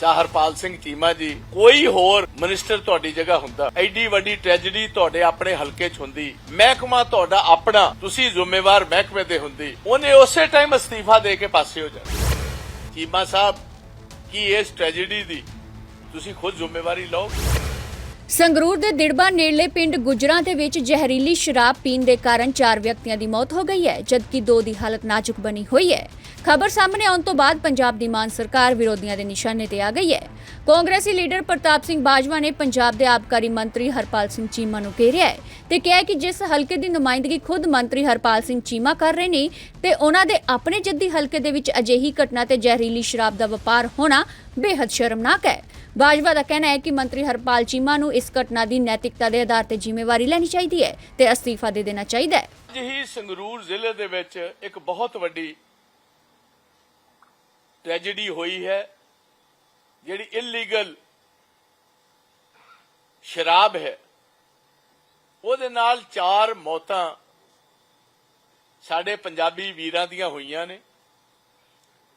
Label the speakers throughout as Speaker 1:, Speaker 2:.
Speaker 1: ਸ਼ਾਹ ਹਰਪਾਲ ਸਿੰਘ ਚੀਮਾ ਜੀ, ਕੋਈ ਹੋਰ ਮਿਨਿਸਟਰ ਤੁਹਾਡੀ ਜਗ੍ਹਾ ਹੁੰਦਾ। ਐਡੀ ਵੱਡੀ ਟ੍ਰੈਜੇਡੀ ਤੁਹਾਡੇ ਆਪਣੇ ਹਲਕੇ 'ਚ ਹੁੰਦੀ। ਮਹਿਕਮਾ ਤੁਹਾਡਾ ਆਪਣਾ, ਤੁਸੀਂ ਜ਼ਿੰਮੇਵਾਰ ਮਹਿਕਮੇ ਦੇ ਹੁੰਦੀ। ਉਹਨੇ ਉਸੇ ਟਾਈਮ ਅਸਤੀਫਾ ਦੇ ਕੇ ਪਾਸੇ ਹੋ ਜਾਣਾ। ਚੀਮਾ ਸਾਹਿਬ, ਕੀ ਇਸ ਟ੍ਰੈਜੇਡੀ ਦੀ ਤੁਸੀਂ ਖੁਦ ਜ਼ਿੰਮੇਵਾਰੀ ਲਓ
Speaker 2: ਸੰਗਰੂਰ ਦੇ ਦਿੜਬਾ ਨੇੜਲੇ ਪਿੰਡ ਗੁਜਰਾਂ ਦੇ ਵਿੱਚ ਜ਼ਹਿਰੀਲੀ ਸ਼ਰਾਬ ਪੀਣ ਦੇ ਕਾਰਨ ਚਾਰ ਵਿਅਕਤੀਆਂ ਦੀ ਮੌਤ ਹੋ ਗਈ ਹੈ, ਜਦਕਿ ਦੋ ਦੀ ਹਾਲਤ ਨਾਜ਼ੁਕ ਬਣੀ ਹੋਈ ਹੈ। ਖਬਰ ਸਾਹਮਣੇ ਆਉਣ ਤੋਂ ਬਾਅਦ ਪੰਜਾਬ ਦੀ ਮਾਨ ਸਰਕਾਰ ਵਿਰੋਧੀਆਂ ਦੇ ਨਿਸ਼ਾਨੇ ਤੇ ਆ ਗਈ ਹੈ। ਕਾਂਗਰਸੀ ਲੀਡਰ ਪ੍ਰਤਾਪ ਸਿੰਘ ਬਾਜਵਾ ਨੇ ਪੰਜਾਬ ਦੇ ਆਬਕਾਰੀ ਮੰਤਰੀ ਹਰਪਾਲ ਸਿੰਘ ਚੀਮਾ ਨੂੰ ਘੇਰਿਆ ਹੈ ਤੇ ਕਿਹਾ ਕਿ ਜਿਸ ਹਲਕੇ ਦੀ ਨੁਮਾਇੰਦਗੀ ਖੁਦ ਮੰਤਰੀ ਹਰਪਾਲ ਸਿੰਘ ਚੀਮਾ ਕਰ ਰਹੇ ਨੇ ਤੇ ਉਹਨਾਂ ਦੇ ਆਪਣੇ ਜੱਦੀ ਹਲਕੇ ਦੇ ਵਿੱਚ ਅਜਿਹੀ ਘਟਨਾ ਤੇ ਜ਼ਹਿਰੀਲੀ ਸ਼ਰਾਬ ਦਾ ਵਪਾਰ ਹੋਣਾ ਬੇहद ਸ਼ਰਮਨਾਕ ਹੈ। ਬਾਜਵਾ ਦਾ ਕਹਿਣਾ ਹੈ ਕਿ ਮੰਤਰੀ ਹਰਪਾਲ ਚੀਮਾ ਨੂੰ ਇਸ ਘਟਨਾ ਦੀ ਨੈਤਿਕਤਾ ਦੇ ਆਧਾਰ ਤੇ ਜ਼ਿੰਮੇਵਾਰੀ ਲੈਣੀ ਚਾਹੀਦੀ ਹੈ ਤੇ ਅਸਤੀਫਾ ਦੇ ਦੇਣਾ ਚਾਹੀਦਾ ਹੈ।
Speaker 1: ਅੱਜ ਸੰਗਰੂਰ ਜ਼ਿਲ੍ਹੇ ਦੇ ਵਿੱਚ ਇੱਕ ਬਹੁਤ ਵੱਡੀ ਟ੍ਰੈਜੇਡੀ ਹੋਈ ਹੈ, ਜਿਹੜੀ ਇਲੀਗਲ ਸ਼ਰਾਬ ਹੈ। ਉਹਦੇ ਨਾਲ ਚਾਰ ਮੌਤਾਂ ਸਾਡੇ ਪੰਜਾਬੀ ਵੀਰਾਂ ਦੀਆਂ ਹੋਈਆਂ ਨੇ।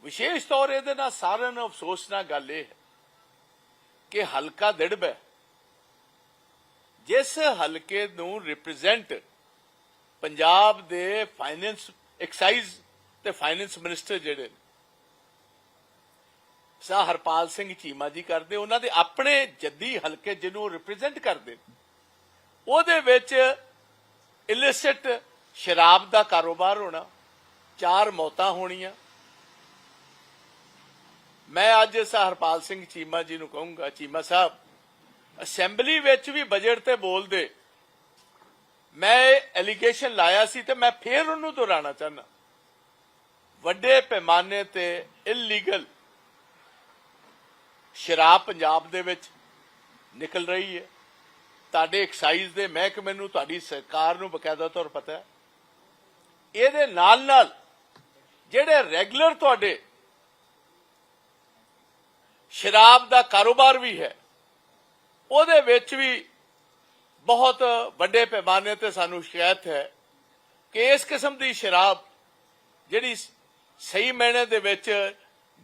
Speaker 1: ਵਿਸ਼ੇਸ਼ ਤੌਰ ਇਹਦੇ ਨਾਲ ਸਾਰਿਆਂ ਨੂੰ ਅਫਸੋਸ ਨਾਲ ਗੱਲ ਇਹ ਹੈ ਕਿ ਹਲਕਾ ਦਿੜਬ ਹੈ ਜਿਸ ਹਲਕੇ ਨੂੰ ਰਿਪਰੈਜ਼ੈਂਟ ਪੰਜਾਬ ਦੇ ਫਾਈਨੈਂਸ ਐਕਸਾਈਜ਼ ਤੇ ਫਾਈਨੈਂਸ ਮਿਨਿਸਟਰ ਜਿਹੜੇ ਨੇ, ਸਾ ਹਰਪਾਲ ਸਿੰਘ ਚੀਮਾ ਜੀ ਕਰਦੇ, ਉਹਨਾਂ ਦੇ ਆਪਣੇ ਜੱਦੀ ਹਲਕੇ ਜਿਹਨੂੰ ਰਿਪਰੈਜ਼ੈਂਟ ਕਰਦੇ ਨੇ। ਉਹਦੇ ਵਿੱਚ ਇਲਿਸਿਟ ਸ਼ਰਾਬ ਦਾ ਕਾਰੋਬਾਰ ਹੋਣਾ, ਚਾਰ ਮੌਤਾਂ ਹੋਣੀਆਂ ਮੈਂ ਅੱਜ ਸਾ ਹਰਪਾਲ ਸਿੰਘ ਚੀਮਾ ਜੀ ਨੂੰ ਕਹੂੰਗਾ, ਚੀਮਾ ਸਾਹਿਬ, ਅਸੈਂਬਲੀ ਵਿੱਚ ਵੀ ਬਜਟ ਤੇ ਬੋਲਦੇ। ਮੈਂ ਐਲੀਗੇਸ਼ਨ ਲਾਇਆ ਸੀ ਤੇ ਮੈਂ ਫੇਰ ਉਹਨੂੰ ਦੁਹਰਾਉਣਾ ਚਾਹਨਾ ਵੱਡੇ ਪੈਮਾਨੇ ਤੇ ਇਲੀਗਲ ਸ਼ਰਾਬ ਪੰਜਾਬ ਦੇ ਵਿੱਚ ਨਿਕਲ ਰਹੀ ਹੈ। ਤੁਹਾਡੇ ਐਕਸਾਈਜ਼ ਦੇ ਮਹਿਕਮੇ ਨੂੰ, ਤੁਹਾਡੀ ਸਰਕਾਰ ਨੂੰ ਬਕਾਇਦਾ ਤੌਰ ਪਤਾ ਹੈ। ਇਹਦੇ ਨਾਲ ਨਾਲ ਜਿਹੜੇ ਰੈਗੂਲਰ ਤੁਹਾਡੇ ਸ਼ਰਾਬ ਦਾ ਕਾਰੋਬਾਰ ਵੀ ਹੈ। ਉਹਦੇ ਵਿੱਚ ਵੀ ਬਹੁਤ ਵੱਡੇ ਪੈਮਾਨੇ ਤੇ ਸਾਨੂੰ ਸ਼ਿਕਾਇਤ ਹੈ ਕਿ ਇਸ ਕਿਸਮ ਦੀ ਸ਼ਰਾਬ ਜਿਹੜੀ ਸਹੀ ਮਾਇਨੇ ਦੇ ਵਿੱਚ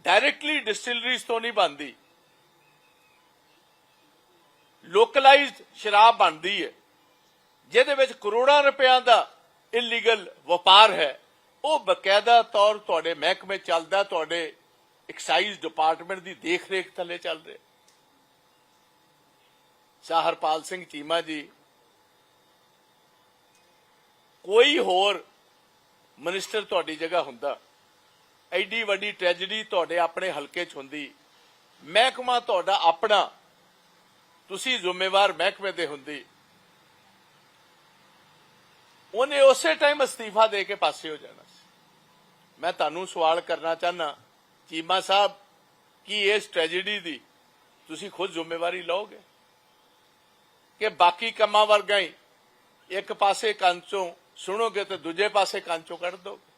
Speaker 1: ਡਾਇਰੈਕਟਲੀ ਡਿਸਟਿਲਰੀਜ਼ ਤੋਂ ਨਹੀਂ ਬਣਦੀ। ਲੋਕਲਾਈਜ਼ਡ ਸ਼ਰਾਬ ਬਣਦੀ ਹੈ, ਜਿਹਦੇ ਵਿੱਚ ਕਰੋੜਾਂ ਰੁਪਿਆਂ ਦਾ ਇਲੀਗਲ ਵਪਾਰ ਹੈ। ਉਹ ਬਕਾਇਦਾ ਤੌਰ ਤੁਹਾਡੇ ਮਹਿਕਮੇ ਚੱਲਦਾ, ਤੁਹਾਡੇ ਐਕਸਾਈਜ਼ ਡਿਪਾਰਟਮੈਂਟ ਦੀ ਦੇਖ-ਰੇਖ ਥੱਲੇ ਚੱਲ ਰਿਹਾ। ਸ਼ਾਹ ਹਰਪਾਲ ਸਿੰਘ ਚੀਮਾ ਜੀ, ਕੋਈ ਹੋਰ ਮਿਨਿਸਟਰ ਤੁਹਾਡੀ ਜਗ੍ਹਾ ਹੁੰਦਾ। ਐਡੀ ਵੱਡੀ ਟ੍ਰੈਜੇਡੀ ਤੁਹਾਡੇ ਆਪਣੇ ਹਲਕੇ 'ਚ ਹੁੰਦੀ। ਮਹਿਕਮਾ ਤੁਹਾਡਾ ਆਪਣਾ। ਤੁਸੀਂ ਜ਼ਿੰਮੇਵਾਰ ਮਹਿਕਮੇ ਦੇ ਹੁੰਦੀ। ਉਹਨੇ ਉਸੇ ਟਾਈਮ ਅਸਤੀਫਾ ਦੇ ਕੇ ਪਾਸੇ ਹੋ ਜਾਣਾ ਸੀ। ਮੈਂ ਤੁਹਾਨੂੰ ਸਵਾਲ ਕਰਨਾ ਚਾਹਨਾ ਚੀਮਾ ਸਾਹਿਬ, ਕੀ ਇਸ ਟ੍ਰੈਜੇਡੀ ਦੀ ਤੁਸੀਂ ਖੁਦ ਜ਼ਿੰਮੇਵਾਰੀ ਲਓਗੇ? ਕਿ ਬਾਕੀ ਕੰਮਾਂ ਵਰਗਾ ਹੀ ਇੱਕ ਪਾਸੇ ਕੰਨ ਚੋਂ ਸੁਣੋਗੇ ਤੇ ਦੂਜੇ ਪਾਸੇ ਕੰਨ ਚੋਂ ਕੱਢ ਦੋਗੇ?